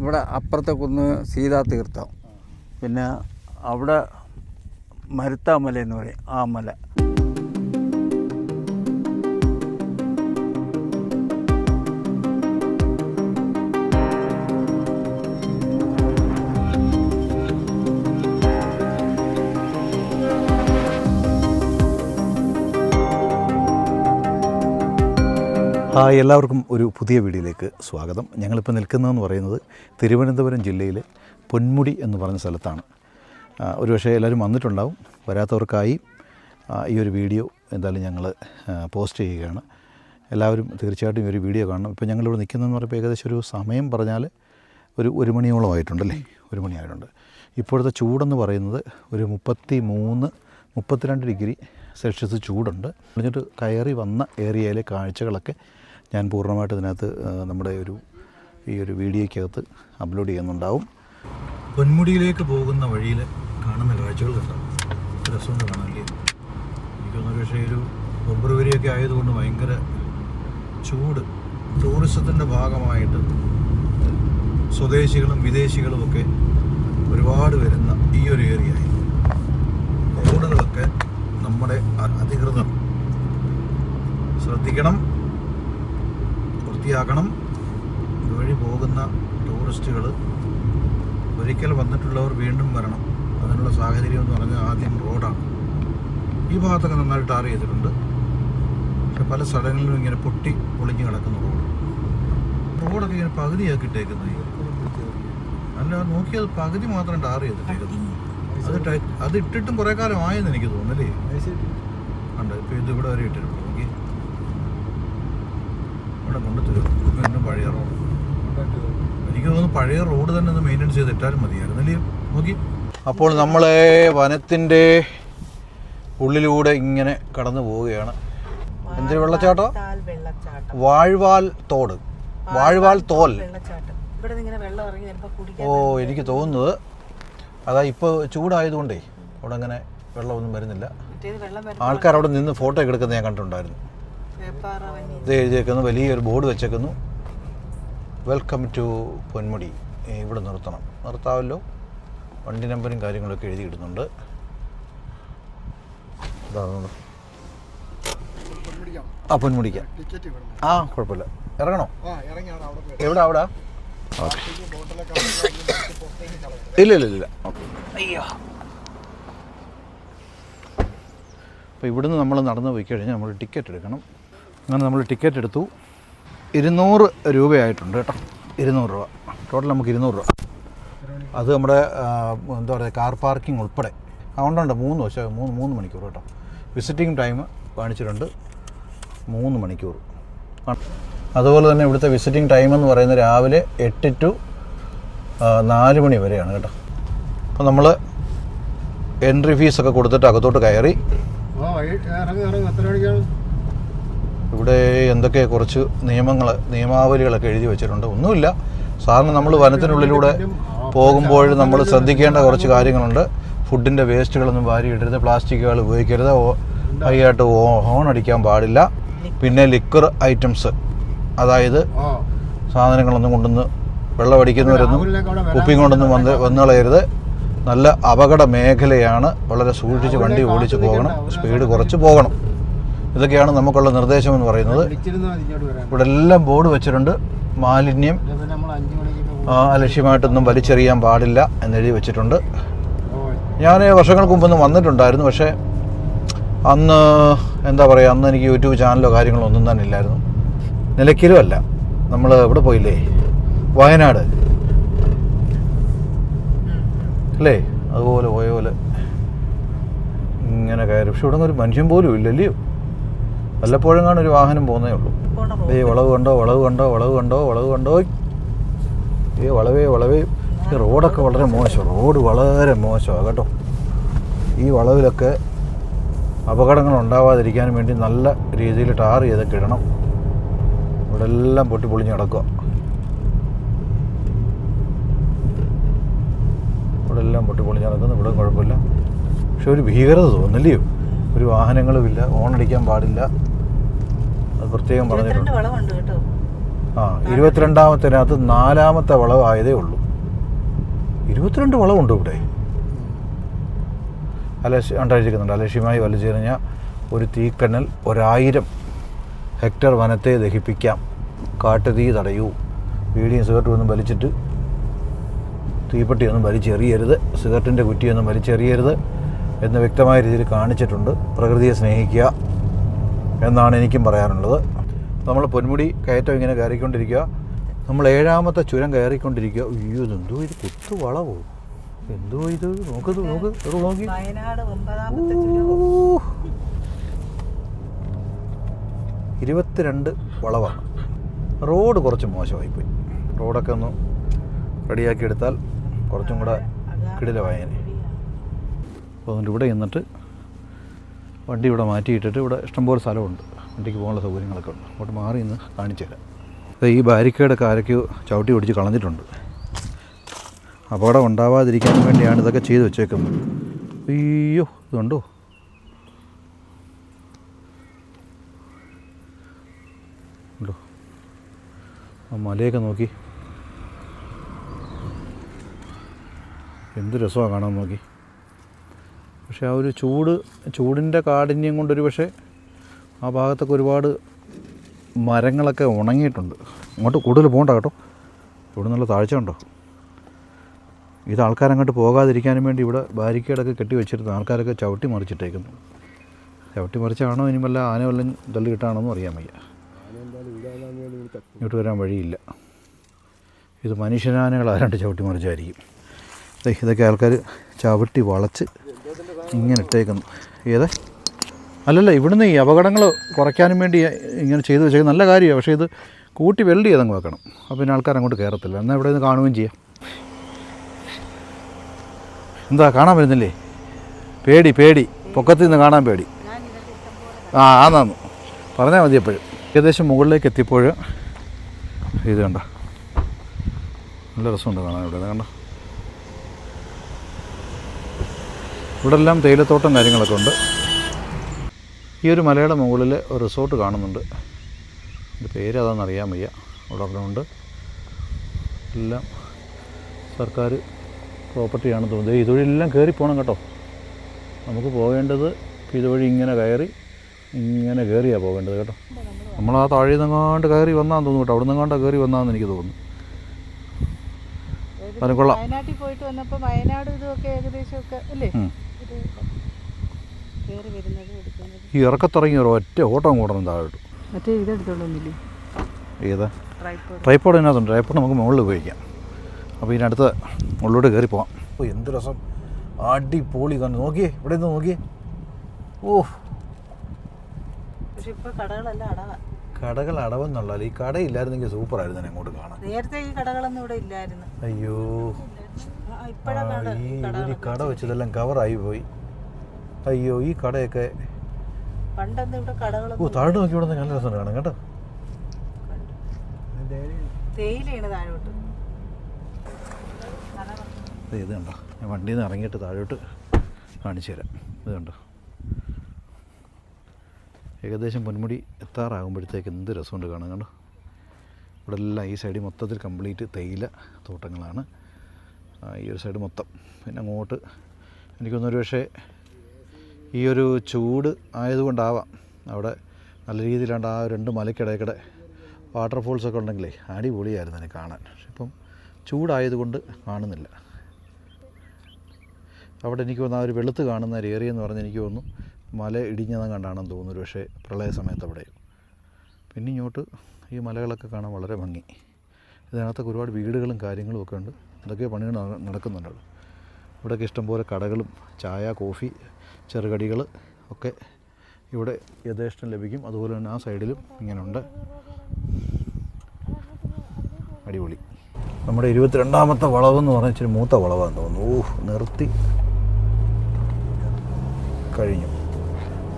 ഇവിടെ അപ്പുറത്തെ കുന്ന് സീതാ തീർത്ഥം. പിന്നെ അവിടെ മരുത്താമല എന്ന് പറയും ആ മല. ഹായ് എല്ലാവർക്കും ഒരു പുതിയ വീഡിയോയിലേക്ക് സ്വാഗതം. ഞങ്ങളിപ്പോൾ നിൽക്കുന്നതെന്ന് പറയുന്നത് തിരുവനന്തപുരം ജില്ലയിലെ പൊന്മുടി എന്ന് പറഞ്ഞ സ്ഥലത്താണ്. ഒരുപക്ഷെ എല്ലാവരും വന്നിട്ടുണ്ടാവും. വരാത്തവർക്കായി ഈ ഒരു വീഡിയോ എന്തായാലും ഞങ്ങൾ പോസ്റ്റ് ചെയ്യുകയാണ്. എല്ലാവരും തീർച്ചയായിട്ടും ഈ ഒരു വീഡിയോ കാണണം. ഇപ്പോൾ ഞങ്ങളിവിടെ നിൽക്കുന്നതെന്ന് പറയുമ്പോൾ ഏകദേശം ഒരു സമയം പറഞ്ഞാൽ ഒരു ഒരു മണിയോളം ആയിട്ടുണ്ടല്ലേ? ഒരു മണിയായിട്ടുണ്ട് ഇപ്പോഴത്തെ ചൂടെന്ന് പറയുന്നത് ഒരു മുപ്പത്തി മൂന്ന് മുപ്പത്തിരണ്ട് ഡിഗ്രി സെൽഷ്യസ് ചൂടുണ്ട്. എന്നിട്ട് കയറി വന്ന ഏരിയയിലെ കാഴ്ചകളൊക്കെ ഞാൻ പൂർണമായിട്ട് ഇതിനകത്ത് നമ്മുടെ ഒരു ഈ ഒരു വീഡിയോയ്ക്കകത്ത് അപ്ലോഡ് ചെയ്യുന്നുണ്ടാവും. പൊന്മുടിയിലേക്ക് പോകുന്ന വഴിയിൽ കാണുന്ന കാഴ്ചകൾ കണ്ടാവും രസമുണ്ട് കാണാനല്ലേ എനിക്ക് തോന്നുന്നു പക്ഷേ ഒരു ഫെബ്രുവരിയൊക്കെ ആയതുകൊണ്ട് ഭയങ്കര ചൂട്. ടൂറിസത്തിന്റെ ഭാഗമായിട്ട് സ്വദേശികളും വിദേശികളും ഒക്കെ ഒരുപാട് വരുന്ന ഈ ഒരു ഏരിയ റോഡുകളൊക്കെ നമ്മുടെ അധികൃതർ ശ്രദ്ധിക്കണം. വൃത്തിയാക്കണം ഇതുവഴി പോകുന്ന ടൂറിസ്റ്റുകൾ ഒരിക്കൽ വന്നിട്ടുള്ളവർ വീണ്ടും വരണം. അതിനുള്ള സാഹചര്യം എന്ന് പറഞ്ഞാൽ ആദ്യം റോഡാണ്. ഈ ഭാഗത്തൊക്കെ നന്നായിട്ട് ടാർ ചെയ്തിട്ടുണ്ട്. പക്ഷെ പല സ്ഥലങ്ങളിലും ഇങ്ങനെ പൊട്ടി പൊളിഞ്ഞ് കിടക്കുന്ന റോഡ്. റോഡൊക്കെ ഇങ്ങനെ പകുതിയാക്കിയിട്ടേക്കുന്നത് അല്ല നോക്കിയത് പകുതി മാത്രം ടാർ ചെയ്തിട്ടേക്കുന്നു അത് ടൈ- അത് ഇട്ടിട്ടും കുറേ കാലം ആയെന്ന് എനിക്ക് തോന്നുന്നല്ലേ? ഉണ്ട് ഇപ്പോൾ ഇതിവിടെ വരെ ഇട്ടിട്ടുണ്ട്. ഇവിടെ കൊണ്ട് വീണ്ടും പഴയ റോഡ്. എനിക്ക് തോന്നുന്നു പഴയ റോഡ് തന്നെ ഒന്ന് മെയിന്റെ ചെയ്ത് ഇട്ടാലും മതിയായിരുന്നു അല്ലേ? നോക്കി. അപ്പോൾ നമ്മളെ വനത്തിന്റെ ഉള്ളിലൂടെ ഇങ്ങനെ കടന്നു പോവുകയാണ്. എന്തൊരു വെള്ളച്ചാട്ടോ? വാഴ്വാൽ തോട്. വാഴ്വാൽ തോൽ. വെള്ളച്ചാട്ടം. ഇങ്ങനെ വെള്ളം ഇറങ്ങി കുടിക്കാൻ ഓ എനിക്ക് തോന്നുന്നത് അതാ ഇപ്പോൾ ചൂടായതുകൊണ്ടേ അവിടെ അങ്ങനെ വെള്ളമൊന്നും വരുന്നില്ല. മറ്റേത് വെള്ളം വരുന്ന ആൾക്കാർ അവിടെ നിന്ന് ഫോട്ടോ ഒക്കെ എടുക്കുന്നത് ഞാൻ കണ്ടിട്ടുണ്ടായിരുന്നു. ഇത് എഴുതിയേക്കുന്നു വലിയൊരു ബോർഡ് വെച്ചേക്കുന്നു. Welcome to Ponmudi. ഇവിടെ നിർത്തണം. നിർത്താമല്ലോ വണ്ടി നമ്പറും കാര്യങ്ങളൊക്കെ എഴുതിയിടുന്നുണ്ട്. ആ പൊന്മുടിക്കാം. ആ കുഴപ്പമില്ല. ഇറങ്ങണോ? എവിടെ അവിടെ? ഇല്ല ഇല്ല ഇല്ല. അയ്യോ. അപ്പോൾ ഇവിടുന്ന് നമ്മൾ നടന്ന് പോയി കഴിഞ്ഞാൽ നമ്മൾ ടിക്കറ്റ് എടുക്കണം. അങ്ങനെ നമ്മൾ ടിക്കറ്റ് എടുത്തു. ഇരുന്നൂറ് രൂപയായിട്ടുണ്ട് കേട്ടോ. ഇരുന്നൂറ് രൂപ. ടോട്ടൽ നമുക്ക് ഇരുന്നൂറ് രൂപ. അത് നമ്മുടെ എന്താ പറയുക കാർ പാർക്കിംഗ് ഉൾപ്പെടെ. അതുകൊണ്ടുണ്ട് മൂന്ന് വശം മൂന്ന് മൂന്ന് മണിക്കൂർ കേട്ടോ. വിസിറ്റിംഗ് ടൈം കാണിച്ചിട്ടുണ്ട്. മൂന്ന് മണിക്കൂർ. അതുപോലെ തന്നെ ഇവിടുത്തെ വിസിറ്റിംഗ് ടൈം എന്ന് പറയുന്നത് രാവിലെ എട്ട് ടു നാല് മണി വരെയാണ് കേട്ടോ. അപ്പോൾ നമ്മൾ എൻട്രി ഫീസൊക്കെ കൊടുത്തിട്ട് അകത്തോട്ട് കയറി. ഇവിടെ എന്തൊക്കെ കുറച്ച് നിയമങ്ങൾ നിയമാവലികളൊക്കെ എഴുതി വെച്ചിട്ടുണ്ട്. ഒന്നുമില്ല. സാറിന് നമ്മൾ വനത്തിനുള്ളിലൂടെ പോകുമ്പോൾ നമ്മൾ ശ്രദ്ധിക്കേണ്ട കുറച്ച് കാര്യങ്ങളുണ്ട്. ഫുഡിന്റെ വേസ്റ്റുകളൊന്നും വാരി ഇടരുത് പ്ലാസ്റ്റിക്കുകൾ ഉപയോഗിക്കരുത് ഹൈയായിട്ട് ഹോൺ അടിക്കാൻ പാടില്ല. പിന്നെ ലിക്വർ ഐറ്റംസ് അതായത് സാധനങ്ങളൊന്നും കൊണ്ടുവന്ന് വെള്ളം അടിക്കുന്നവരൊന്നും കുപ്പിയും കൊണ്ടൊന്നും വന്ന് വന്നു കളയരുത് നല്ല അപകട മേഖലയാണ്. വളരെ സൂക്ഷിച്ച് വണ്ടി ഓടിച്ച് പോകണം. സ്പീഡ് കുറച്ച് പോകണം. ഇതൊക്കെയാണ് നമുക്കുള്ള നിർദ്ദേശം എന്ന് പറയുന്നത് ഇവിടെ എല്ലാം ബോർഡ് വെച്ചിട്ടുണ്ട്. മാലിന്യം അലക്ഷ്യമായിട്ടൊന്നും വലിച്ചെറിയാൻ പാടില്ല എന്നെഴുതി വെച്ചിട്ടുണ്ട്. ഞാൻ വർഷങ്ങൾക്ക് മുമ്പൊന്നും വന്നിട്ടുണ്ടായിരുന്നു. പക്ഷേ അന്ന് എന്താ പറയുക അന്ന് എനിക്ക് യൂട്യൂബ് ചാനലോ കാര്യങ്ങളോ ഒന്നും തന്നെ ഇല്ലായിരുന്നു. നിലയ്ക്കലും അല്ല. നമ്മൾ ഇവിടെ പോയില്ലേ? വയനാട്. അല്ലേ? അതുപോലെ പോയ പോലെ ഇങ്ങനെ കയറി. പക്ഷെ ഇവിടെ ഒരു മനുഷ്യൻ പോലും ഇല്ലല്ലയോ? വല്ലപ്പോഴും കാണും ഒരു വാഹനം പോകുന്നേ ഉള്ളൂ. ഈ വളവ് കണ്ടോ വളവ് കണ്ടോ വളവ് കണ്ടോ വളവ് കണ്ടോ? ഏ വളവേ വളവേ. ഈ റോഡൊക്കെ വളരെ മോശം റോഡ് വളരെ മോശമാണ് കേട്ടോ. ഈ വളവിലൊക്കെ അപകടങ്ങൾ ഉണ്ടാവാതിരിക്കാൻ വേണ്ടി നല്ല രീതിയിൽ ടാർ ചെയ്തൊക്കെ ഇടണം. ഇവിടെ എല്ലാം പൊട്ടി പൊളിഞ്ഞ് കിടക്കുക ഇവിടെ എല്ലാം പൊട്ടി പൊളിഞ്ഞ് കിടക്കുന്നു ഇവിടെ കുഴപ്പമില്ല. പക്ഷെ ഒരു ഭീകരത തോന്നില്ലയോ ഒരു വാഹനങ്ങളുമില്ല ഓണടിക്കാൻ പാടില്ല. അത് പ്രത്യേകം പറഞ്ഞിട്ടുണ്ട്. ആ ഇരുപത്തിരണ്ടാമത്തിനകത്ത് നാലാമത്തെ വളവായതേ ഉള്ളൂ. ഇരുപത്തിരണ്ട് വളവുണ്ട് ഇവിടെ. അലക്ഷ ഉണ്ടായിരിക്കുന്നുണ്ട് അലക്ഷ്യമായി വലിച്ചെറിഞ്ഞ ഒരു തീക്കണ്ണൽ ഒരായിരം ഹെക്ടർ വനത്തെ ദഹിപ്പിക്കാം. കാട്ടുതീ തടയൂ. വീടിയും സിഗരറ്റും ഒന്നും വലിച്ചിട്ട് തീപ്പെട്ടിയൊന്നും വലിച്ചെറിയരുത്. സിഗരറ്റിന്റെ കുറ്റിയൊന്നും വലിച്ചെറിയരുത്. എന്ന് വ്യക്തമായ രീതിയിൽ കാണിച്ചിട്ടുണ്ട്. പ്രകൃതിയെ സ്നേഹിക്കുക എന്നാണ് എനിക്കും പറയാനുള്ളത്. നമ്മൾ പൊന്മുടി കയറ്റം ഇങ്ങനെ കയറിക്കൊണ്ടിരിക്കുക. നമ്മൾ ഏഴാമത്തെ ചുരം കയറിക്കൊണ്ടിരിക്കുക. അയ്യോ എന്തോ ഇത് കുത്തു വളവോ? എന്തോ ഇത്? നോക്കത് നോക്ക് ഇത് നോക്കി. ഇരുപത്തിരണ്ട് വളവാണ്. റോഡ് കുറച്ച് മോശമായിപ്പോയി. റോഡൊക്കെ ഒന്ന് റെഡിയാക്കി എടുത്താൽ കുറച്ചും കൂടെ കിടിലമായേനെ അപ്പോൾ അതുകൊണ്ട് ഇവിടെ നിന്നിട്ട് വണ്ടി ഇവിടെ മാറ്റിയിട്ടിട്ട് ഇവിടെ ഇഷ്ടംപോലെ സ്ഥലമുണ്ട്. വണ്ടിക്ക് പോകാനുള്ള സൗകര്യങ്ങളൊക്കെ ഉണ്ട്. അങ്ങോട്ട് മാറി നിന്ന് കാണിച്ചു തരാം. ഈ ബാരിക്കേഡൊക്കെ ആരൊക്കെയോ ചവിട്ടി ഒടിച്ച് കളഞ്ഞിട്ടുണ്ട്. അപകടം ഉണ്ടാവാതിരിക്കാൻ വേണ്ടിയാണ് ഇതൊക്കെ ചെയ്ത് വെച്ചേക്കുന്നത്. അയ്യോ ഇതുണ്ടോ? ഉണ്ടോ? ആ മലയൊക്കെ നോക്കി. എന്ത് രസമാണ് കാണാൻ നോക്കി. പക്ഷേ ആ ഒരു ചൂട് ചൂടിന്റെ കാഠിന്യം കൊണ്ടൊരു പക്ഷേ ആ ഭാഗത്തൊക്കെ ഒരുപാട് മരങ്ങളൊക്കെ ഉണങ്ങിയിട്ടുണ്ട്. അങ്ങോട്ട് കൂടുതൽ പോകണ്ട കേട്ടോ. ഇവിടെ നല്ല താഴ്ച ഉണ്ടോ? ഇത് ആൾക്കാരങ്ങോട്ട് പോകാതിരിക്കാനും വേണ്ടി ഇവിടെ ബാരിക്കേഡൊക്കെ കെട്ടി വെച്ചിരുന്നു ആൾക്കാരൊക്കെ ചവിട്ടി മറിച്ചിട്ടേക്കുന്നു. ചവിട്ടി മറിച്ചാണോ ഇനി വല്ല ആന വല്ലതും തള്ളി കിട്ടാണെന്നും അറിയാൻ വയ്യ. ഇങ്ങോട്ട് വരാൻ വഴിയില്ല. ഇത് മനുഷ്യനാനകൾ ആരാണ്ട് ചവിട്ടി മറിച്ചായിരിക്കും. ഇതൊക്കെ ആൾക്കാർ ചവിട്ടി വളച്ച് ഇങ്ങനെ ഇട്ടേക്കുന്നു. ഏത്? അല്ലല്ല ഇവിടുന്ന് ഈ അപകടങ്ങൾ കുറയ്ക്കാനും വേണ്ടി ഇങ്ങനെ ചെയ്തു വെച്ചേക്കുന്നത് നല്ല കാര്യമാണ്. പക്ഷേ ഇത് കൂട്ടി വെൽഡ് ചെയ്തങ്ങ് വെക്കണം. അപ്പോൾ പിന്നെ ആൾക്കാർ അങ്ങോട്ട് കയറത്തില്ല. എന്നാൽ ഇവിടെ നിന്ന് കാണുകയും ചെയ്യാം. എന്താ കാണാൻ വരുന്നില്ലേ? പേടി പേടി. പൊക്കത്തിൽ നിന്ന് കാണാൻ പേടി. ആ ആന്നാന്ന്. പറഞ്ഞാൽ മതി എപ്പോഴും. ഏകദേശം മുകളിലേക്ക് എത്തിയപ്പോൾ ഇത് കണ്ട? നല്ല രസമുണ്ട് കാണാൻ ഇവിടെ. കണ്ടോ? ഇവിടെ എല്ലാം തേയിലത്തോട്ടം കാര്യങ്ങളൊക്കെ ഉണ്ട്. ഈ ഒരു മലയുടെ മുകളിൽ ഒരു റിസോർട്ട് കാണുന്നുണ്ട്. എന്റെ പേര് അതാണെന്ന് അറിയാൻ വയ്യ. അവിടെ ഉണ്ട് എല്ലാം സർക്കാർ പ്രോപ്പർട്ടിയാണെന്ന് തോന്നുന്നത് ഇതുവഴിയെല്ലാം കയറി പോകണം കേട്ടോ. നമുക്ക് പോകേണ്ടത് ഇതുവഴി ഇങ്ങനെ കയറി ഇങ്ങനെ കയറിയാണ് പോകേണ്ടത് കേട്ടോ. നമ്മൾ ആ താഴെ നിന്നങ്ങാണ്ട് കയറി വന്നാന്ന് തോന്നുന്നു കേട്ടോ. അവിടെ നിന്നങ്ങാണ്ട് കയറി വന്നാന്ന് എനിക്ക് തോന്നുന്നു. അത് കൊള്ളാം. വയനാട്ടിൽ പോയിട്ട് വന്നപ്പോൾ വയനാട് ഇതൊക്കെ ഏകദേശം ഒക്കെ അല്ലേ? ഈ ഇറക്കത്തിറങ്ങി ഒരു ഒറ്റ ഓട്ടം കൂടണം താഴോട്ട്. മറ്റേ ഇതെടുത്തോളൊന്നില്ലേ? ഏതാ? ട്രൈപ്പോഡ് ഇതിനകത്തുണ്ട്. ട്രൈപ്പോഡ് നമുക്ക് മുകളിൽ ഉപയോഗിക്കാം. അപ്പോൾ ഇതിനടുത്ത് മുകളിലോട്ട് കയറി പോവാം. ഓ എന്ത് രസം. അടിപൊളി കണ്ടു നോക്കിയേ ഇവിടെ നിന്ന് നോക്കിയേ. ഓ. കടകൾ അടവെന്നുള്ള ഈ കടയില്ലായിരുന്നെങ്കിൽ സൂപ്പറായിരുന്നു അങ്ങോട്ട് കാണാൻ. നേരത്തെ ഈ കടകളൊന്നും ഇവിടെ ഇല്ലായിരുന്നു. അയ്യോ. ഈ കടകളൊക്കെ കട വെച്ചതെല്ലാം കവറായി പോയി. അയ്യോ ഈ കടയൊക്കെ. ഓ താഴോട്ട് നോക്കി ഇവിടെ നല്ല രസം കാണാം കേട്ടോ. ഇത് കണ്ടോ? ഞാൻ വണ്ടിയിൽ നിന്ന് ഇറങ്ങിയിട്ട് താഴോട്ട് കാണിച്ചു തരാം. ഇത് കണ്ടോ? ഏകദേശം പൊന്മുടി എത്താറാകുമ്പോഴത്തേക്ക് എന്ത് രസമുണ്ട് കാണാൻ കണ്ടോ? ഇവിടെ എല്ലാം ഈ സൈഡിൽ മൊത്തത്തിൽ കംപ്ലീറ്റ് തേയില തോട്ടങ്ങളാണ്. ഈ ഒരു സൈഡ് മൊത്തം. പിന്നെ അങ്ങോട്ട് എനിക്കൊന്നൊരു പക്ഷേ ഈ ഒരു ചൂട് ആയതുകൊണ്ടാവാം. അവിടെ നല്ല രീതിയിലാണ്ട് ആ രണ്ട് മലയ്ക്കിടയ്ക്കിടെ വാട്ടർഫോൾസൊക്കെ ഉണ്ടെങ്കിലേ അടിപൊളിയായിരുന്നു എനിക്ക് കാണാൻ. പക്ഷെ ഇപ്പം ചൂടായതുകൊണ്ട് കാണുന്നില്ല. അവിടെ എനിക്ക് തോന്നുന്നു ആ ഒരു വെളുത്ത് കാണുന്ന ഒരു ഏരിയ എന്ന് പറഞ്ഞാൽ എനിക്ക് തോന്നുന്നു മല ഇടിഞ്ഞതും കണ്ടാണെന്ന് തോന്നുന്നു പക്ഷേ പ്രളയ സമയത്ത് അവിടെ പിന്നെ ഇങ്ങോട്ട് ഈ മലകളൊക്കെ കാണാൻ വളരെ ഭംഗി. ഇതിനകത്തൊക്കെ ഒരുപാട് വീടുകളും കാര്യങ്ങളും ഒക്കെ ഉണ്ട്. ഇതൊക്കെ പണികൾ നട- നടക്കുന്നുണ്ട്. ഇവിടെയൊക്കെ ഇഷ്ടംപോലെ കടകളും ചായ കോഫി ചെറുകടികൾ ഒക്കെ ഇവിടെ യഥേഷ്ടം ലഭിക്കും. അതുപോലെ തന്നെ ആ സൈഡിലും ഇങ്ങനെയുണ്ട് അടിപൊളി. നമ്മുടെ ഇരുപത്തിരണ്ടാമത്തെ എന്ന് പറഞ്ഞാൽ ഇച്ചിരി മൂത്ത വളവാന്ന് തോന്നുന്നു. ഓ നിർത്തി. കഴിഞ്ഞു.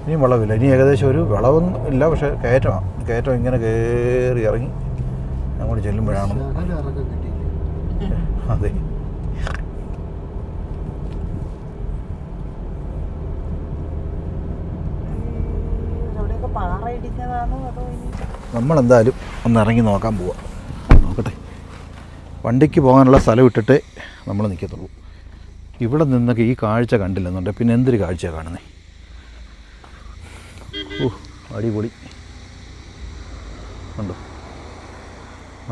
ഇനി വളവില്ല. ഇനി ഏകദേശം ഒരു വിളവൊന്നും ഇല്ല പക്ഷേ കയറ്റമാണ് കയറ്റം ഇങ്ങനെ കയറി ഇറങ്ങി അങ്ങോട്ട് ചെല്ലുമ്പോഴാണ് അതെ. നമ്മളെന്തായാലും ഒന്ന് ഇറങ്ങി നോക്കാൻ പോവാം. നോക്കട്ടെ. വണ്ടിക്ക് പോകാനുള്ള സ്ഥലം ഇട്ടിട്ടേ നമ്മൾ നിൽക്കത്തുള്ളൂ ഇവിടെ നിന്നൊക്കെ ഈ കാഴ്ച കണ്ടില്ലെന്നുണ്ട്. പിന്നെ എന്തൊരു കാഴ്ചയാണ് കാണുന്നത് ഓ അടിപൊളി. കണ്ടോ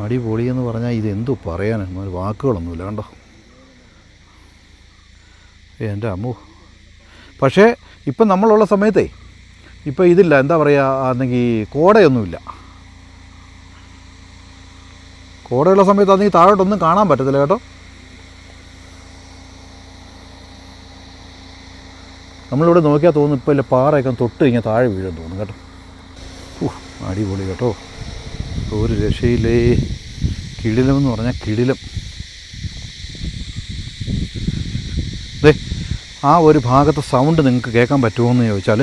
അടിപൊളി എന്ന് പറഞ്ഞാൽ ഇതെന്തു പറയാനാണ് വാക്കുകളൊന്നുമില്ല കണ്ടോ? എന്റെ അമ്മു. പക്ഷേ ഇപ്പം നമ്മളുള്ള സമയത്തേ ഇപ്പം ഇതില്ല എന്താ പറയുക അല്ലെങ്കിൽ കോടയൊന്നുമില്ല. കോടയുള്ള സമയത്ത് അല്ലെങ്കിൽ താഴോട്ടൊന്നും കാണാൻ പറ്റത്തില്ല കേട്ടോ? നമ്മളിവിടെ നോക്കിയാൽ തോന്നുന്നു ഇപ്പോൾ ഇല്ല പാറയൊക്കെ തൊട്ട് കഴിഞ്ഞാൽ താഴെ വീഴാൻ തോന്നുന്നു കേട്ടോ? അടിപൊളി കേട്ടോ? ഒരു രക്ഷയില്ലേ? കിടിലം എന്ന് പറഞ്ഞാൽ കിടിലം. ദേ ആ ഒരു ഭാഗത്തെ സൗണ്ട് നിങ്ങൾക്ക് കേൾക്കാൻ പറ്റുമോ എന്ന് ചോദിച്ചാൽ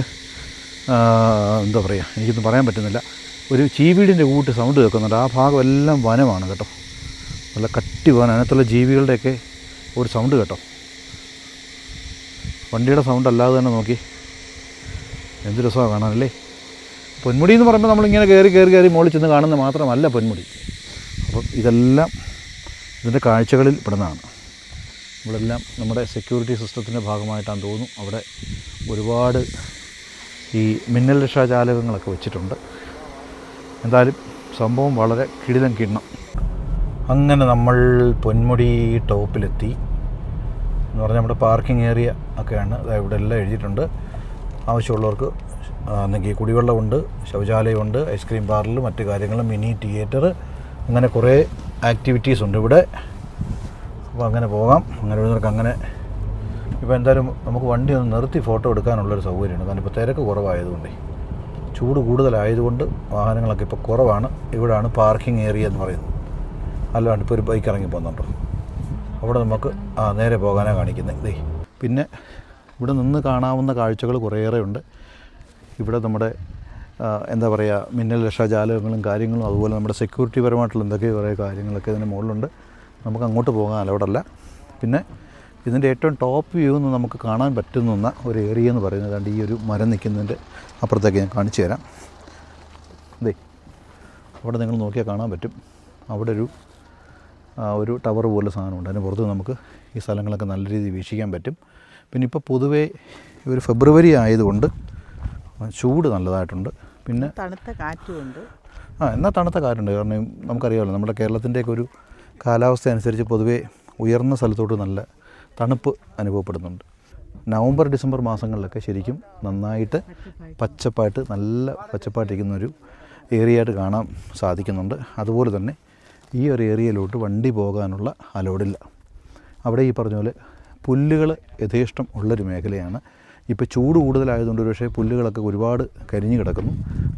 എന്താ പറയുക എനിക്കൊന്നും പറയാൻ പറ്റുന്നില്ല. ഒരു ചീവീടിന്റെ കൂട്ട് സൗണ്ട് കേൾക്കുന്നുണ്ട്. ആ ഭാഗം എല്ലാം വനമാണ് കേട്ടോ. നല്ല കട്ടി വനം അതിനകത്തുള്ള ജീവികളുടെയൊക്കെ ഒരു സൗണ്ട് കേട്ടോ. വണ്ടിയുടെ സൗണ്ട് അല്ലാതെ തന്നെ നോക്കി. എന്ത് രസമാണ് കാണാനല്ലേ? പൊന്മുടി എന്ന് പറയുമ്പോൾ നമ്മളിങ്ങനെ കയറി കയറി കയറി മുകളിൽ ചെന്ന് കാണുന്നത് മാത്രമല്ല പൊന്മുടി. അപ്പം ഇതെല്ലാം ഇതിന്റെ കാഴ്ചകളിൽ പെടുന്നതാണ്. ഇവിടെല്ലാം നമ്മുടെ സെക്യൂരിറ്റി സിസ്റ്റത്തിന്റെ ഭാഗമായിട്ടാണ് തോന്നുന്നു. അവിടെ ഒരുപാട് ഈ മിന്നൽ രക്ഷാചാലകങ്ങളൊക്കെ വെച്ചിട്ടുണ്ട്. എന്തായാലും സംഭവം വളരെ കിടിലം കിണ്ണം. അങ്ങനെ നമ്മൾ പൊന്മുടി ടോപ്പിലെത്തി. എന്ന് പറഞ്ഞാൽ നമ്മുടെ പാർക്കിംഗ് ഏരിയ ഒക്കെയാണ്. ഇവിടെ എല്ലാം എഴുതിയിട്ടുണ്ട്. ആവശ്യമുള്ളവർക്ക് അല്ലെങ്കിൽ കുടിവെള്ളമുണ്ട് ശൗചാലയമുണ്ട് ഐസ്ക്രീം പാർലർ മറ്റു കാര്യങ്ങൾ മിനി തിയേറ്റർ അങ്ങനെ കുറേ ആക്ടിവിറ്റീസ് ഉണ്ട് ഇവിടെ. അപ്പോൾ അങ്ങനെ പോകാം. അങ്ങനെ വരുന്നവർക്ക് അങ്ങനെ ഇപ്പോൾ എന്തായാലും നമുക്ക് വണ്ടി ഒന്ന് നിർത്തി ഫോട്ടോ എടുക്കാനുള്ളൊരു സൗകര്യമാണ് കാരണം ഇപ്പോൾ തിരക്ക് കുറവായതുകൊണ്ടേ. ചൂട് കൂടുതലായതുകൊണ്ട് വാഹനങ്ങളൊക്കെ ഇപ്പോൾ കുറവാണ്. ഇവിടാണ് പാർക്കിംഗ് ഏരിയ എന്ന് പറയുന്നത്. അല്ലാണ്ട് ഇപ്പോൾ ഒരു ബൈക്ക് ഇറങ്ങി പോകുന്നുണ്ടോ? അവിടെ നമുക്ക് നേരെ പോകാനാണ് കാണിക്കുന്നത്. ദേ പിന്നെ ഇവിടെ നിന്ന് കാണാവുന്ന കാഴ്ചകൾ കുറേയേറെ ഉണ്ട് ഇവിടെ നമ്മുടെ എന്താ പറയുക മിന്നൽ രക്ഷാജാലകങ്ങളും കാര്യങ്ങളും അതുപോലെ നമ്മുടെ സെക്യൂരിറ്റി പരമായിട്ടുള്ള എന്തൊക്കെ കുറേ കാര്യങ്ങളൊക്കെ ഇതിന് മുകളിലുണ്ട്. നമുക്ക് അങ്ങോട്ട് പോകാൻ അലോടല്ല. പിന്നെ ഇതിന്റെ ഏറ്റവും ടോപ്പ് വ്യൂ എന്ന് നമുക്ക് കാണാൻ പറ്റുന്ന ഒരു ഏരിയ എന്ന് പറയുന്നത് കണ്ട് ഈ ഒരു മരം നിൽക്കുന്നതിന്റെ അപ്പുറത്തേക്ക് ഞാൻ കാണിച്ചു തരാം. ദേ അവിടെ നിങ്ങൾ നോക്കിയാൽ കാണാൻ പറ്റും. അവിടെ ഒരു ഒരു ടവർ പോലെ സാധനമുണ്ട്. അതിന് പുറത്ത് നമുക്ക് ഈ സ്ഥലങ്ങളൊക്കെ നല്ല രീതിയിൽ വീക്ഷിക്കാൻ പറ്റും. പിന്നെ ഇപ്പോൾ പൊതുവേ ഒരു ഫെബ്രുവരി ആയതുകൊണ്ട് ചൂട് നല്ലതായിട്ടുണ്ട്. പിന്നെ തണുത്ത കാറ്റുമുണ്ട്. ആ എന്നാൽ തണുത്ത കാറ്റുണ്ട്. കാരണം നമുക്കറിയാമല്ലോ നമ്മുടെ കേരളത്തിന്റെയൊക്കെ ഒരു കാലാവസ്ഥ അനുസരിച്ച് പൊതുവേ ഉയർന്ന സ്ഥലത്തോട്ട് നല്ല തണുപ്പ് അനുഭവപ്പെടുന്നുണ്ട്. നവംബർ ഡിസംബർ മാസങ്ങളിലൊക്കെ ശരിക്കും നന്നായിട്ട് പച്ചപ്പായിട്ട് നല്ല പച്ചപ്പായിട്ടിരിക്കുന്ന ഒരു ഏരിയ ആയിട്ട് കാണാൻ സാധിക്കുന്നുണ്ട്. അതുപോലെ തന്നെ ഈ ഒരു ഏരിയയിലോട്ട് വണ്ടി പോകാനുള്ള അലോഡില്ല അവിടെ ഈ പറഞ്ഞ പോലെ പുല്ലുകൾ യഥേഷ്ടം ഉള്ളൊരു മേഖലയാണ് ഇപ്പോൾ ചൂട് കൂടുതലായതുകൊണ്ട് ഒരുപക്ഷേ പുല്ലുകളൊക്കെ ഒരുപാട് കരിഞ്ഞു കിടക്കുന്നു.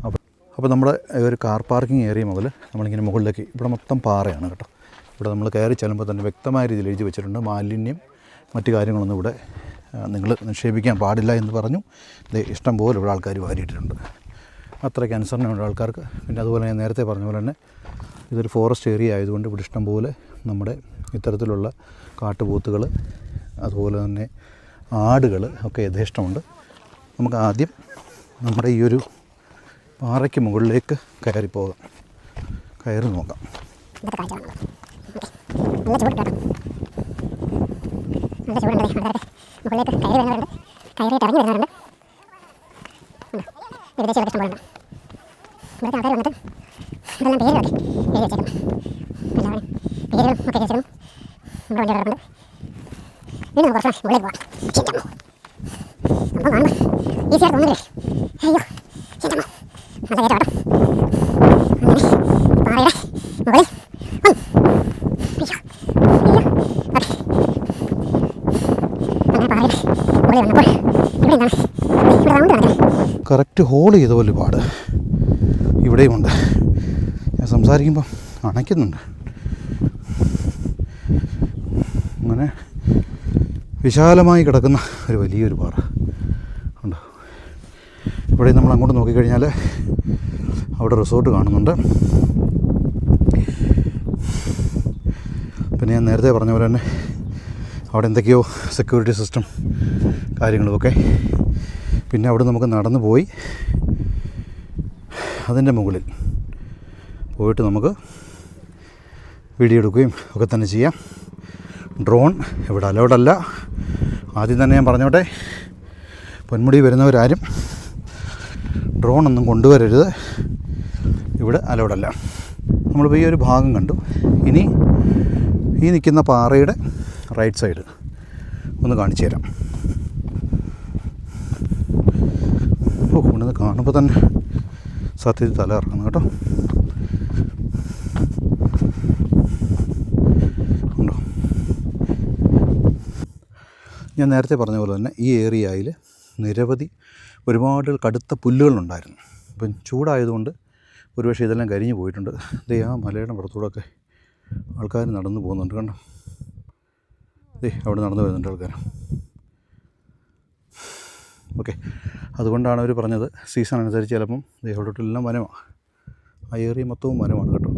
അപ്പോൾ അപ്പോൾ നമ്മുടെ ഒരു കാർ പാർക്കിംഗ് ഏരിയ മുതൽ നമ്മളിങ്ങനെ മുകളിലേക്ക് ഇവിടെ മൊത്തം പാറയാണ് കേട്ടോ. ഇവിടെ നമ്മൾ കയറി ചെല്ലുമ്പോൾ തന്നെ വ്യക്തമായ രീതിയിൽ എഴുതി വെച്ചിട്ടുണ്ട്. മാലിന്യം മറ്റു കാര്യങ്ങളൊന്നും ഇവിടെ നിങ്ങൾ നിക്ഷേപിക്കാൻ പാടില്ല എന്ന് പറഞ്ഞു. ഇത് ഇഷ്ടം പോലെ ഇവിടെ ആൾക്കാർ വാരിയിട്ടുണ്ട് അത്രയ്ക്ക് അനുസരണമുള്ള ആൾക്കാർക്ക്. പിന്നെ അതുപോലെ ഞാൻ നേരത്തെ പറഞ്ഞ പോലെ തന്നെ ഇതൊരു ഫോറസ്റ്റ് ഏരിയ ആയതുകൊണ്ട് ഇവിടെ ഇഷ്ടം പോലെ നമ്മുടെ ഇത്തരത്തിലുള്ള കാട്ടുപോത്തുകൾ അതുപോലെ തന്നെ ആടുകൾ ഒക്കെ യഥേഷ്ടമുണ്ട്. നമുക്ക് ആദ്യം നമ്മുടെ ഈ ഒരു പാറയ്ക്ക് മുകളിലേക്ക് കയറി പോകാം. കയറി നോക്കാം. മുകളിലേക്ക് കയറി വരുന്നവരുണ്ട്. കയറിയിട്ട് ഇറങ്ങി വരുന്നവരുണ്ട്? വിദേശികളൊക്കെ ഇഷ്ടം ആൾക്കാർ വന്നിട്ട് ഇതെല്ലാം പേരുകളൊക്കെ എഴുതി ഒക്കെ എഴുതി വെച്ചേക്കുന്നു നമ്മുടെ വണ്ടി നമുക്ക് കുറച്ച് മുകളിലേക്ക് പോകാം ചിന്തമ്മോ സംഭവം കാണുമ്പോൾ ഈസിയായിട്ട് തോന്നുന്നില്ലേ അയ്യോ ചിന്തമ്മോ നല്ല കയറ്റം അങ്ങനെ പാറയുടെ മുകളിൽ അയ്യോ അയ്യോ അങ്ങനെ പാറയുടെ മുകളിൽ വന്നപ്പോൾ ഇവിടെ എന്താണ് ഇവിടെ റൗണ്ട് നടക്കുന്നത് കറക്റ്റ് ഹോൾ ചെയ്ത പോലെ പാട്. ഇവിടെയുമുണ്ട് ഞാൻ സംസാരിക്കുമ്പോൾ അണയ്ക്കുന്നുണ്ട്. അങ്ങനെ വിശാലമായി കിടക്കുന്ന ഒരു വലിയൊരു പാറ. ഉണ്ട്? ഇവിടെ നമ്മൾ അങ്ങോട്ട് നോക്കിക്കഴിഞ്ഞാൽ അവിടെ റിസോർട്ട് കാണുന്നുണ്ട്. പിന്നെ ഞാൻ നേരത്തെ പറഞ്ഞ പോലെ തന്നെ അവിടെ എന്തൊക്കെയോ സെക്യൂരിറ്റി സിസ്റ്റം കാര്യങ്ങളുമൊക്കെ. പിന്നെ അവിടെ നമുക്ക് നടന്നു പോയി. അതിന്റെ മുകളിൽ പോയിട്ട് നമുക്ക് വീഡിയോ എടുക്കുകയും ഒക്കെ തന്നെ ചെയ്യാം. ഡ്രോൺ ഇവിടെ അലൗഡല്ല ആദ്യം തന്നെ ഞാൻ പറഞ്ഞോട്ടെ പൊന്മുടി വരുന്നവരാരും ഡ്രോൺ ഒന്നും കൊണ്ടുവരരുത്. ഇവിടെ അലോഡല്ല നമ്മളിപ്പോൾ ഈ ഒരു ഭാഗം കണ്ടു. ഇനി ഈ നിൽക്കുന്ന പാറയുടെ റൈറ്റ് സൈഡ് ഒന്ന് കാണിച്ചു തരാം. ഓ ഇവിടുന്ന് കാണുമ്പോൾ തന്നെ സത്യത്തിൽ തല ഇറങ്ങുന്നു കേട്ടോ ഉണ്ടോ ഞാൻ നേരത്തെ പറഞ്ഞ പോലെ തന്നെ ഈ ഏരിയയിൽ നിരവധി ഒരുപാട് കടുത്ത പുല്ലുകളുണ്ടായിരുന്നു. അപ്പം ചൂടായതുകൊണ്ട് ഒരുപക്ഷെ ഇതെല്ലാം കരിഞ്ഞു പോയിട്ടുണ്ട്. ദേ ആ മലയുടെ പുറത്തൂടെയൊക്കെ ആൾക്കാർ നടന്നു പോകുന്നുണ്ട് കണ്ടോ? ദേ അവിടെ നടന്നു വരുന്നുണ്ട് ആൾക്കാർ. ഓക്കെ. അതുകൊണ്ടാണ് അവർ പറഞ്ഞത് സീസൺ അനുസരിച്ച് ചിലപ്പം ദേ അവിടോട്ടെല്ലാം വനമാണ് ആ ഏറിയ മൊത്തവും വനമാണ് കേട്ടോ.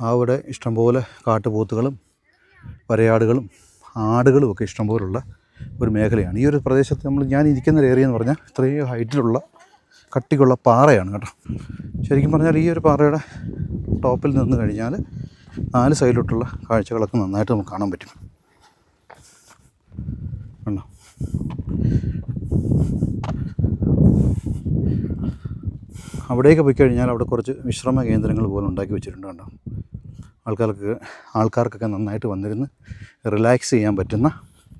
അവിടെ ഇഷ്ടംപോലെ കാട്ടുപോത്തുകളും വരയാടുകളും ആടുകളും ഒക്കെ ഇഷ്ടംപോലുള്ള ഒരു മേഖലയാണ്. ഈ ഒരു പ്രദേശത്ത് നമ്മൾ ഞാൻ ഇരിക്കുന്ന ഒരു ഏരിയ എന്ന് പറഞ്ഞാൽ ഇത്രയും ഹൈറ്റിലുള്ള കട്ടിക്കുള്ള പാറയാണ് കേട്ടോ. ശരിക്കും പറഞ്ഞാൽ ഈ ഒരു പാറയുടെ ടോപ്പിൽ നിന്ന് കഴിഞ്ഞാൽ നാല് സൈഡിലോട്ടുള്ള കാഴ്ചകളൊക്കെ നന്നായിട്ട് നമുക്ക് കാണാൻ പറ്റും. കണ്ടോ? അവിടേക്ക് പോയി കഴിഞ്ഞാൽ അവിടെ കുറച്ച് വിശ്രമ കേന്ദ്രങ്ങൾ പോലും ഉണ്ടാക്കി വെച്ചിട്ടുണ്ട് കണ്ടോ? ആൾക്കാർക്ക് ആൾക്കാർക്കൊക്കെ നന്നായിട്ട് വന്നിരുന്ന് റിലാക്സ് ചെയ്യാൻ പറ്റുന്ന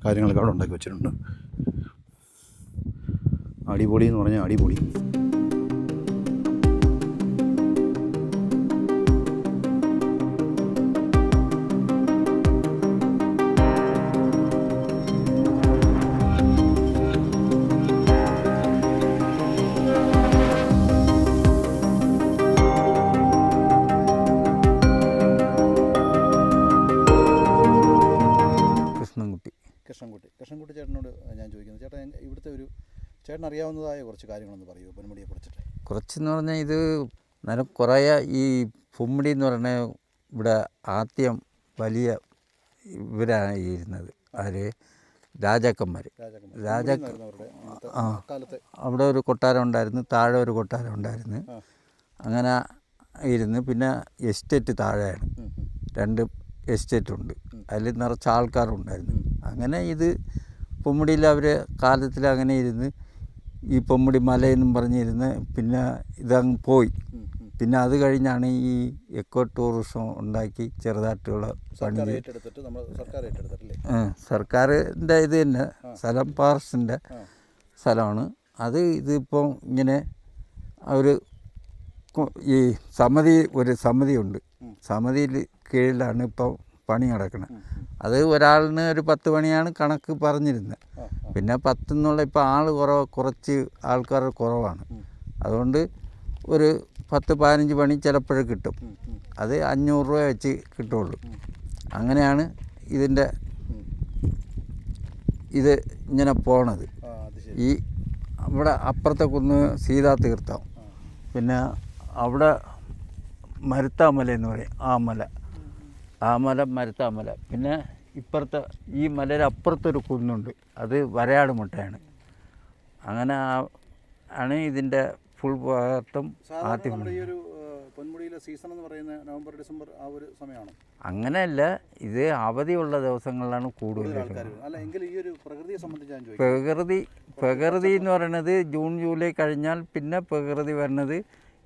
കാര്യങ്ങളൊക്കെ അവിടെ ഉണ്ടാക്കി വെച്ചിട്ടുണ്ട്. അടിപൊളി എന്ന് പറഞ്ഞാൽ അടിപൊളി. ചേട്ടൻ അറിയാവുന്നതായ കുറച്ച് കാര്യങ്ങളൊന്ന് പറയൂ പൊന്മുടിയെ കുറിച്ചിട്ട്. കുറച്ചെന്ന് പറഞ്ഞാൽ ഇത് നല്ല കുറേ ഈ പൊമ്മുടി എന്ന് പറഞ്ഞാൽ ഇവിടെ ആദ്യം വലിയ ഇവരാണ് ഇരുന്നത് ആര് രാജാക്കന്മാർ രാജാക്ക രാജാ ആ. അവിടെ ഒരു കൊട്ടാരം ഉണ്ടായിരുന്നു താഴെ ഒരു കൊട്ടാരം ഉണ്ടായിരുന്നു. അങ്ങനെ ഇരുന്ന് പിന്നെ എസ്റ്റേറ്റ് താഴെയാണ്. രണ്ട് എസ്റ്റേറ്റ് ഉണ്ട്. അതിൽ നിറച്ച് ആൾക്കാരുണ്ടായിരുന്നു അങ്ങനെ ഇത് പൊമ്മുടിയിൽ അവർ കാലത്തിൽ അങ്ങനെ ഇരുന്ന് ഈ പൊമ്മുടി മലയെന്നും പറഞ്ഞിരുന്ന് പിന്നെ ഇതങ്ങ് പോയി. പിന്നെ അത് കഴിഞ്ഞാണ് ഈ എക്കോ ടൂറിസം ഉണ്ടാക്കി ചെറുതായിട്ടുള്ള പണി. സർക്കാരിന്റെ ഇത് തന്നെ. സ്ഥലം പാർസിന്റെ സ്ഥലമാണ്. അത് ഇതിപ്പം ഇങ്ങനെ ഒരു ഈ സമിതി ഒരു സമിതിയുണ്ട്. സമിതിയിൽ കീഴിലാണ് ഇപ്പോൾ പണി നടക്കുന്നത് അത് ഒരാളിന് ഒരു പത്ത് പണിയാണ് കണക്ക് പറഞ്ഞിരുന്നത് പിന്നെ പത്തെന്നുള്ള ഇപ്പോൾ ആൾ കുറവ് കുറച്ച് ആൾക്കാർ കുറവാണ്. അതുകൊണ്ട് ഒരു പത്ത് പതിനഞ്ച് പണി ചിലപ്പോഴേ കിട്ടും. അത് അഞ്ഞൂറ് രൂപ വെച്ച് കിട്ടുള്ളൂ. അങ്ങനെയാണ് ഇതിന്റെ ഇത് ഇങ്ങനെ പോണത്. ഈ അവിടെ അപ്പുറത്തെ കുന്ന് സീതാ തീർത്ഥം. പിന്നെ അവിടെ മരുത്താമല എന്ന് പറയും. ആ മല. ആ മല മരുത്താമല. പിന്നെ ഇപ്പുറത്തെ ഈ മലയുടെ അപ്പുറത്തൊരു കുന്നുണ്ട്. അത് വരയാട് മുട്ടയാണ്. അങ്ങനെ ആ- ആണ് ഇതിന്റെ ഫുൾ ഭാഗത്തും ആദ്യം പൊന്മുടിയിലെ സീസൺ എന്ന് പറയുന്ന നവംബർ ഡിസംബർ ആ ഒരു സമയമാണ്. അങ്ങനെയല്ല ഇത് അവധിയുള്ള ദിവസങ്ങളിലാണ് കൂടുതൽ അല്ല എങ്കിൽ ഈ ഒരു പ്രകൃതിയെ സംബന്ധിച്ച് പ്രകൃതി പ്രകൃതി എന്ന് പറയുന്നത് ജൂൺ ജൂലൈ കഴിഞ്ഞാൽ പിന്നെ പ്രകൃതി വരുന്നത്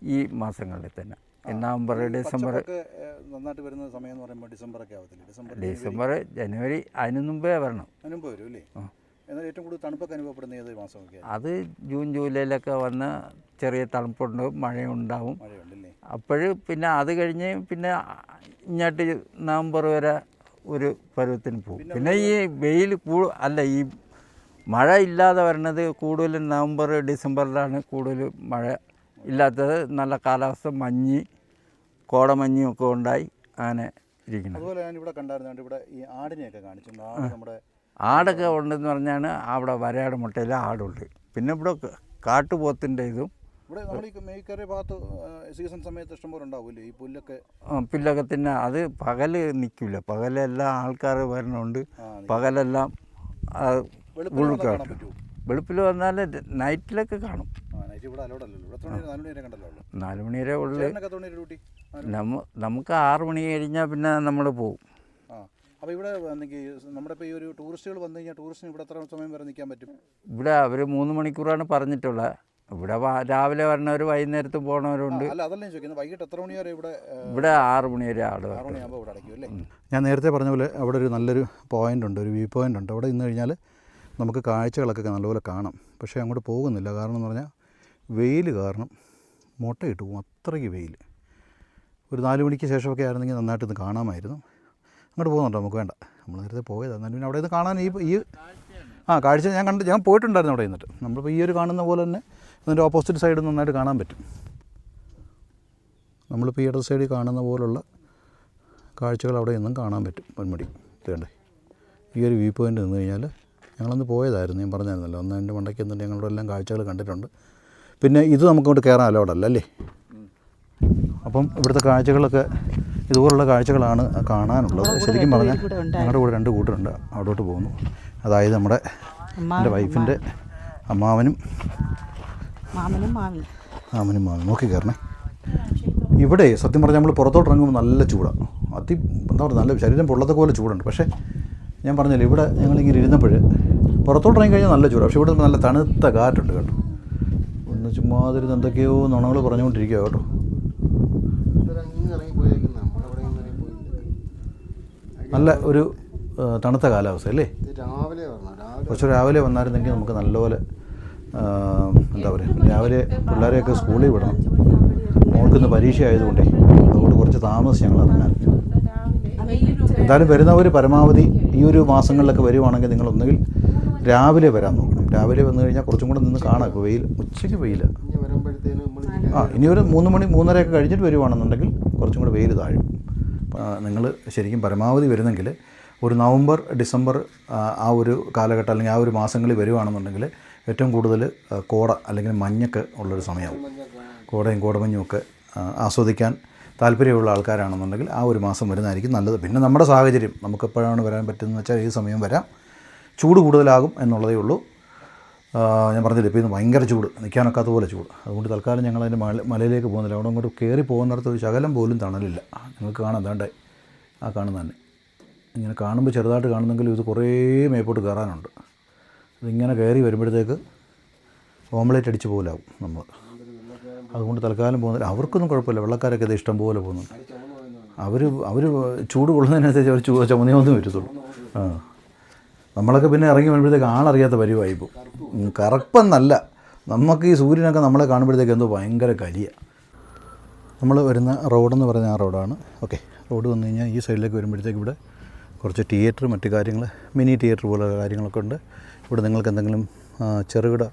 ഈ മാസങ്ങളിൽ തന്നെ. നവംബർ ഡിസംബർ നന്നായിട്ട് വരുന്ന സമയം എന്ന് പറയുമ്പോൾ ഡിസംബർ ഒക്കെ ആവത്തില്ല ഡിസംബർ ഡിസംബർ ജനുവരി അതിനു മുമ്പേ വരണം. അനുഭവം വരും അല്ലേ? എന്നാൽ ഏറ്റവും കൂടുതൽ തണുപ്പൊക്കെ അനുഭവപ്പെടുന്ന ഏത് മാസമൊക്കെ? അത് ജൂൺ ജൂലൈയിലൊക്കെ വന്ന് ചെറിയ തണുപ്പുണ്ട് മഴയുണ്ടാവും. അപ്പോൾ പിന്നെ അത് കഴിഞ്ഞ് പിന്നെ ഇങ്ങോട്ട് നവംബർ വരെ ഒരു പരുവത്തിന് പോകും. പിന്നെ ഈ വെയിൽ കൂ അല്ല ഈ മഴ ഇല്ലാതെ വരുന്നത് കൂടുതലും നവംബർ ഡിസംബറിലാണ് കൂടുതൽ മഴ. ഇല്ലാത്തത്. നല്ല കാലാവസ്ഥ മഞ്ഞ് കോടമഞ്ഞും ഒക്കെ ഉണ്ടായി അങ്ങനെ ഇരിക്കുന്നത് അതുപോലെ ഞാൻ ഇവിടെ കണ്ടായിരുന്നു ഇവിടെ ഈ ആടിനെയൊക്കെ കാണിച്ചു നമ്മുടെ ആടൊക്കെ ഉണ്ടെന്ന് പറഞ്ഞാണ് അവിടെ വരയാട് മുട്ടയിൽ ആടുണ്ട്. പിന്നെ ഇവിടെ കാട്ടുപോത്തിന്റെ ഇതും ഇവിടെ നമ്മൾ ഈ മേക്കറി ഭാഗത്ത് സീസൺ സമയത്ത് ഇഷ്ടംപോലെ ഉണ്ടാവില്ലേ ഈ പുല്ലൊക്കെ? പുല്ലൊക്കെ തന്നെ അത് പകൽ നിൽക്കില്ല പകലെല്ലാം ആൾക്കാർ വരണുണ്ട്. പകലെല്ലാം ആ, വെളുപ്പിൽ വന്നാൽ നൈറ്റിലൊക്കെ കാണും. നാല് മണി വരെ ഉള്ളൂ നമുക്ക് ആറ് മണി കഴിഞ്ഞാൽ പിന്നെ നമ്മൾ അപ്പോൾ ഇവിടെ നമ്മുടെ ഇപ്പോൾ ഈ ഒരു ടൂറിസ്റ്റുകൾ വന്നു കഴിഞ്ഞാൽ ടൂറിസ്റ്റിന് ഇവിടെ എത്ര സമയം വരെ നിൽക്കാൻ പറ്റും? ഇവിടെ അവർ മൂന്ന് മണിക്കൂറാണ് പറഞ്ഞിട്ടുള്ളത് ഇവിടെ രാവിലെ വരണവർ വൈകുന്നേരത്ത് പോണവരുണ്ട്. വൈകിട്ട് എത്ര മണി വരെ ഇവിടെ ഇവിടെ ആറ് മണി വരെ ആൾ ഞാൻ നേരത്തെ പറഞ്ഞ പോലെ അവിടെ ഒരു നല്ലൊരു പോയിന്റ് ഉണ്ട് ഒരു വ്യൂ പോയിന്റ് ഉണ്ട്. അവിടെ ഇന്ന് കഴിഞ്ഞാൽ നമുക്ക് കാഴ്ചകളൊക്കെ നല്ലപോലെ കാണാം. പക്ഷേ അങ്ങോട്ട് പോകുന്നില്ല. കാരണം എന്ന് പറഞ്ഞാൽ വെയിൽ കാരണം മുട്ടയിട്ട് പോകും. അത്രയ്ക്ക് വെയിൽ. ഒരു നാല് മണിക്ക് ശേഷമൊക്കെ ആയിരുന്നെങ്കിൽ നന്നായിട്ട് ഇന്ന് കാണാമായിരുന്നു. അങ്ങോട്ട് പോകുന്നുണ്ടോ? നമുക്ക് വേണ്ട. നമ്മൾ നേരത്തെ പോയതാണ് എന്നാലും പിന്നെ അവിടെ നിന്ന് കാണാൻ ഈ ഈ ആ കാഴ്ച ഞാൻ കണ്ട് ഞാൻ പോയിട്ടുണ്ടായിരുന്നു അവിടെ നിന്നിട്ട് നമ്മളിപ്പോൾ ഈ ഒരു കാണുന്ന പോലെ തന്നെ ഇതിന്റെ ഓപ്പോസിറ്റ് സൈഡ് നന്നായിട്ട് കാണാൻ പറ്റും. നമ്മളിപ്പോൾ ഈ ഇടത് സൈഡിൽ കാണുന്ന പോലുള്ള കാഴ്ചകൾ അവിടെ നിന്നും കാണാൻ പറ്റും. പൊന്മുടി. ഇതേണ്ടേ ഈ ഒരു വ്യൂ പോയിന്റ് നിന്ന് കഴിഞ്ഞാൽ ഞങ്ങളന്ന് പോയതായിരുന്നു ഞാൻ പറഞ്ഞായിരുന്നല്ലോ. അന്ന് എന്റെ മണ്ടയ്ക്ക് എന്നിട്ട് ഞങ്ങളുടെ എല്ലാം കാഴ്ചകൾ കണ്ടിട്ടുണ്ട്. പിന്നെ ഇത് നമുക്കോട്ട് കയറാൻ അലോടല്ല അല്ലേ? അപ്പം ഇവിടുത്തെ കാഴ്ചകളൊക്കെ ഇതുപോലുള്ള കാഴ്ചകളാണ് കാണാനുള്ളത്. ശരിക്കും പറഞ്ഞാൽ ഞങ്ങളുടെ കൂടെ രണ്ട് കൂട്ടരുണ്ട് അവിടോട്ട് പോകുന്നു. അതായത് നമ്മുടെ എന്റെ വൈഫിന്റെ അമ്മാവനും മാമനും മാമി. മാമനും മാമനും. നോക്കി കയറണേ. ഇവിടെ സത്യം പറഞ്ഞാൽ നമ്മൾ പുറത്തോട്ട് ഇറങ്ങുമ്പോൾ നല്ല ചൂടാണ് അതി എന്താ പറയുക നല്ല ശരീരം പൊള്ളത്തെ പോലെ ചൂടുണ്ട്. പക്ഷേ ഞാൻ പറഞ്ഞല്ലോ ഇവിടെ ഞങ്ങളിങ്ങനെ ഇരുന്നപ്പോൾ പുറത്തോട്ട് ഇറങ്ങി കഴിഞ്ഞാൽ നല്ല ചൂട്. പക്ഷേ ഇവിടെ നല്ല തണുത്ത കാറ്റുണ്ട് കേട്ടോ. ഒന്ന് ചുമ്മാതിരുന്ന് എന്തൊക്കെയോ നുണങ്ങൾ പറഞ്ഞുകൊണ്ടിരിക്കുക കേട്ടോ. നല്ല ഒരു തണുത്ത കാലാവസ്ഥ അല്ലേ? കുറച്ച് രാവിലെ വന്നായിരുന്നെങ്കിൽ നമുക്ക് നല്ലപോലെ എന്താ പറയുക രാവിലെ പിള്ളേരെയൊക്കെ സ്കൂളിൽ വിടണം. മോൾക്കിന്ന് പരീക്ഷ ആയതുകൊണ്ടേ അതുകൊണ്ട് കുറച്ച് താമസിച്ച് ഞങ്ങൾ ഇറങ്ങാൻ. എന്തായാലും വരുന്നവർ പരമാവധി ഈ ഒരു മാസങ്ങളിലൊക്കെ വരുവാണെങ്കിൽ നിങ്ങൾ ഒന്നുകിൽ രാവിലെ വരാൻ നോക്കണം. രാവിലെ വന്നു കഴിഞ്ഞാൽ കുറച്ചും കൂടെ നിന്ന് കാണാം. ഇപ്പോൾ വെയിൽ ഉച്ചയ്ക്ക് വെയിൽ ആ ഇനി ഒരു മൂന്ന് മണി മൂന്നരയൊക്കെ കഴിഞ്ഞിട്ട് വരുവാണെന്നുണ്ടെങ്കിൽ കുറച്ചും കൂടെ വെയിൽ താഴും. നിങ്ങൾ ശരിക്കും പരമാവധി വരുന്നെങ്കിൽ ഒരു നവംബർ ഡിസംബർ ആ, ഒരു കാലഘട്ടം അല്ലെങ്കിൽ ആ ഒരു മാസങ്ങളിൽ വരുവാണെന്നുണ്ടെങ്കിൽ ഏറ്റവും കൂടുതൽ കോട അല്ലെങ്കിൽ മഞ്ഞൊക്കെ ഉള്ളൊരു സമയമാവും. കോടയും കോടമഞ്ഞും ഒക്കെ ആസ്വദിക്കാൻ താല്പര്യമുള്ള ആൾക്കാരാണെന്നുണ്ടെങ്കിൽ ആ ഒരു മാസം വരുന്നതായിരിക്കും നല്ലത്. പിന്നെ നമ്മുടെ സാഹചര്യം നമുക്കെപ്പോഴാണ് വരാൻ പറ്റുന്നത് വെച്ചാൽ ഈ സമയം വരാം? ചൂട് കൂടുതലാകും എന്നുള്ളതേ ഉള്ളൂ. ഞാൻ പറഞ്ഞില്ല ഇപ്പോൾ ഇന്ന് ഭയങ്കര ചൂട് നിൽക്കാനൊക്കാത്ത പോലെ ചൂട്. അതുകൊണ്ട് തൽക്കാലം ഞങ്ങൾ അതിന്റെ മല മലയിലേക്ക് പോകുന്നില്ല. അവിടെ അങ്ങോട്ട് കയറി പോകുന്നിടത്ത് ഒരു ശകലം പോലും തണലില്ല. നിങ്ങൾക്ക് കാണാം വേണ്ടേ ആ കാണുന്ന തന്നെ. ഇങ്ങനെ കാണുമ്പോൾ ചെറുതായിട്ട് കാണുന്നെങ്കിലും ഇത് കുറേ മേപ്പോട്ട് കയറാനുണ്ട്. അതിങ്ങനെ കയറി വരുമ്പോഴത്തേക്ക് ഓംലേറ്റ് അടിച്ച് പോലാവും നമ്മൾ. അതുകൊണ്ട് തൽക്കാലം പോകുന്നില്ല. അവർക്കൊന്നും കുഴപ്പമില്ല. വെള്ളക്കാരൊക്കെ ഇത് ഇഷ്ടം പോലെ പോകുന്നുണ്ട്. അവർ അവർ ചൂട് കൊള്ളുന്നതിനനുസരിച്ച് അവർ ചൂ ചുമന്നേ ഒന്നും വരത്തുള്ളൂ. ആ. നമ്മളൊക്കെ പിന്നെ ഇറങ്ങി വരുമ്പോഴത്തേക്ക് ആളറിയാത്ത പരിവായി പോകും. കറുപ്പെന്നല്ല. നമുക്ക് ഈ സൂര്യനൊക്കെ നമ്മളെ കാണുമ്പോഴത്തേക്ക് എന്തോ ഭയങ്കര കരിയ നമ്മൾ വരുന്ന റോഡെന്ന് പറയുന്ന ആ റോഡാണ്. ഓക്കെ റോഡ് വന്നു കഴിഞ്ഞാൽ ഈ സൈഡിലേക്ക് വരുമ്പോഴത്തേക്ക് ഇവിടെ കുറച്ച് തിയേറ്റർ മറ്റു കാര്യങ്ങൾ മിനി തിയേറ്റർ പോലെ കാര്യങ്ങളൊക്കെ ഉണ്ട്. ഇവിടെ നിങ്ങൾക്ക് എന്തെങ്കിലും ചെറുകിട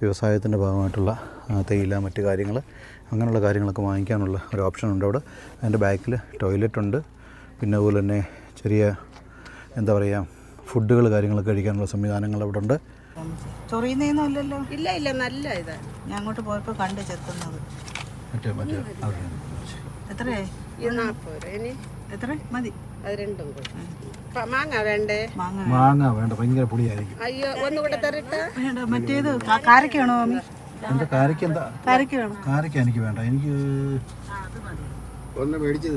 വ്യവസായത്തിന്റെ ഭാഗമായിട്ടുള്ള തേയില മറ്റു കാര്യങ്ങൾ അങ്ങനെയുള്ള കാര്യങ്ങളൊക്കെ വാങ്ങിക്കാനുള്ള ഒരു ഓപ്ഷൻ ഉണ്ട് അവിടെ. അതിന്റെ ബാക്കിൽ ടോയ്ലറ്റ് ഉണ്ട്. പിന്നെ അതുപോലെ തന്നെ ചെറിയ എന്താ പറയുക ഫുഡുകൾ കാര്യങ്ങളൊക്കെ കഴിക്കാനുള്ള സംവിധാനങ്ങൾ അവിടെ ഉണ്ട്. ഇല്ല ഇല്ല നല്ല ഇതാ. ഞാൻ അങ്ങോട്ട് പോയപ്പോൾ കണ്ട് ചെത്തുന്നത്. മറ്റേ എത്ര? മതി. അത് രണ്ടും മാങ്ങ വേണ്ടേ? മാങ്ങ മാങ്ങ വേണ്ട ഭയങ്കര പൊടിയായിരിക്കും. അയ്യോ ഒന്നുകൂടെ തരട്ടെ? വേണ്ട മറ്റേത് കാരക്കാണോ മമ്മി എന്താ കാരക്ക എന്താ? കാരക്ക വേണം? കാരക്ക എനിക്ക് വേണ്ട എനിക്ക് ഒന്ന് മേടിച്ചത്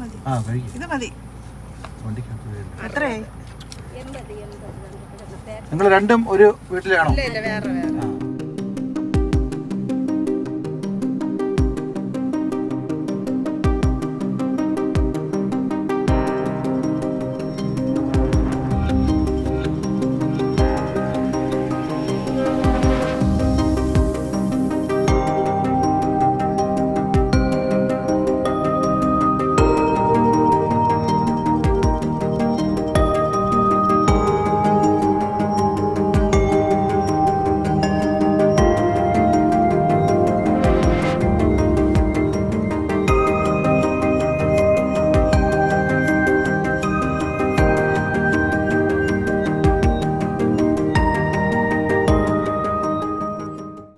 മതി. ആ കഴിക്കും. ഇത് മതി. നിങ്ങൾ രണ്ടും ഒരു വീട്ടിലാണോ?